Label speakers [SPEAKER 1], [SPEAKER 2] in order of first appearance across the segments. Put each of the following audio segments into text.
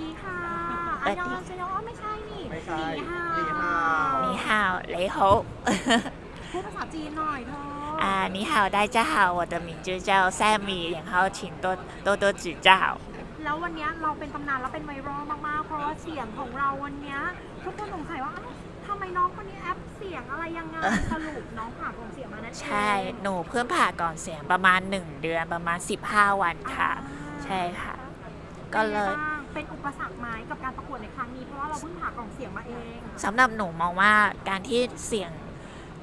[SPEAKER 1] ดีค่ะ
[SPEAKER 2] สวั
[SPEAKER 1] อั
[SPEAKER 2] ส
[SPEAKER 1] น
[SPEAKER 2] ดี
[SPEAKER 1] ยองเซโยอ๋อไม่ใช่นี่
[SPEAKER 3] ไม่ใช่
[SPEAKER 1] หนีห่าว
[SPEAKER 3] หนีห่าว
[SPEAKER 2] 你好雷猴
[SPEAKER 1] พูดภาษาจีนหน่อยเธอ
[SPEAKER 2] 啊你好大家好我的名字叫 Sammy 然后请多多多指教
[SPEAKER 1] แล้ววันเนี้ยเราเป็นตำนานแล้วเป็นไวรัลมากๆ เพราะว่าเสียงของเราวันเนี้ยทุกคนสงสัยว่าเอ้าทำไมน้องคนนี้แอปเสียงอะไรยังไงสรุปน้องผ่ากล่องเสียงมานั่นเอง
[SPEAKER 2] ใช่หนูเพิ่งผ่าก่อนเสียงประมาณ 1 เดือนประมาณ 15 วันค่ะ ใช่ค่ะ ก็เลย
[SPEAKER 1] ป็นไงบ้าง เป็นอุปสรรคไหมกับการประกวดในครั้งนี้เพราะว่าเราเพิ่งผ่ากล่องเสียงมาเอง
[SPEAKER 2] สำหรับหนูมองว่าการที่เสียง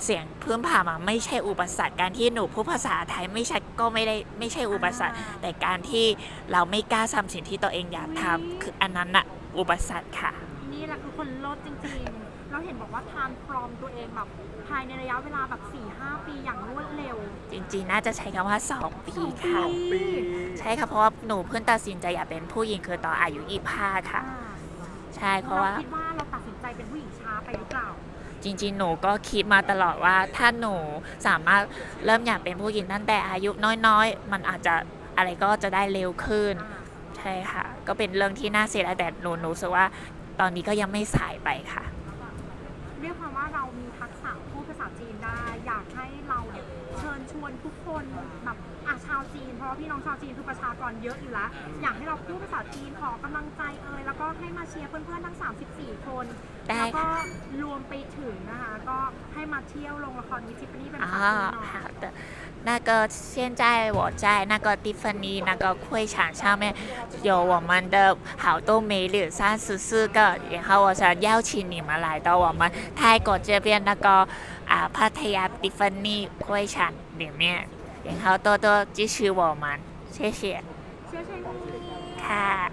[SPEAKER 2] เสียงเพิ่มผ่ามาไม่ใช่อุปสรรคการที่หนูพูดภาษาไทยไม่ชัดก็ไม่ได้ไม่ใช่อุปสรรคแต่การที่เราไม่กล้าทำสิ่งที่ตัวเองอยากทำคืออันนั้นน่ะอุปสรรคค่ะ
[SPEAKER 1] นี่แหละคือคนลดจริงๆ เราเห็นบอกว่าทานฟรอมตัวเองแบบภายในระยะเวลาแบบ4-5ปีอย่างรวดเร็ว
[SPEAKER 2] จริงๆ น่าจะใช้คำว่า 2 ปี
[SPEAKER 1] สอง
[SPEAKER 2] ค่ะ
[SPEAKER 3] ปี
[SPEAKER 2] ใช่ค่ะ เพราะว่าหนูเพิ่งตัดสินใจอยากเป็นผู้หญิงคือตอนอายุ25ค่ะ
[SPEAKER 1] อ่า
[SPEAKER 2] ใช่เพราะว่า
[SPEAKER 1] คิดว่าเราตัดสินใจเป็นผู้หญิงช้าไปหรือเปล่า
[SPEAKER 2] จริงๆ หนูก็คิดมาตลอดว่าถ้าหนูสามารถเริ่มอยากเป็นผู้หญิงตั้งแต่อายุน้อยๆ มันอาจจะอะไรก็จะได้เร็วขึ้น
[SPEAKER 1] อ่า
[SPEAKER 2] ใช่ค่ะ ก็เป็นเรื่องที่น่าเสียดายแต่หนูหนูรู้สึกว่าตอนนี้ก็ยังไม่สายไปค่ะ
[SPEAKER 1] เรียกความว่าเรามีทักษะพูดภาษาจีนได้ อยากให้เราเนี่ยเชิญช วนทุกคนแบบอ่ะชาวจีน เพราะว่าพี่น้องชาวจีนคือประชากรเยอะอยู่แล้ว อยากให้เราพูดภาษาจีนขอกำลังใจเอ่ยแล้วก็ให้มาเชียร์เพื่อนๆทั้ง 34 คน
[SPEAKER 2] ได้
[SPEAKER 1] แล้วก็
[SPEAKER 2] ค่ะ
[SPEAKER 1] รวมไปถึงนะคะ ก็ให้มาเที่ยวโรงละครวิจิปนี่เป็นภา
[SPEAKER 2] 啊
[SPEAKER 1] ษาจีนหน่อย
[SPEAKER 2] 好的。那个现在我在那个蒂芬尼那个会场上面有我们的好多美女三十四个，然后我想邀请你们来到我们泰国这边那个 啊，帕特亚蒂芬妮会场里面，然后多多支持我们，谢谢。
[SPEAKER 1] 谢谢你。
[SPEAKER 2] ค่ะ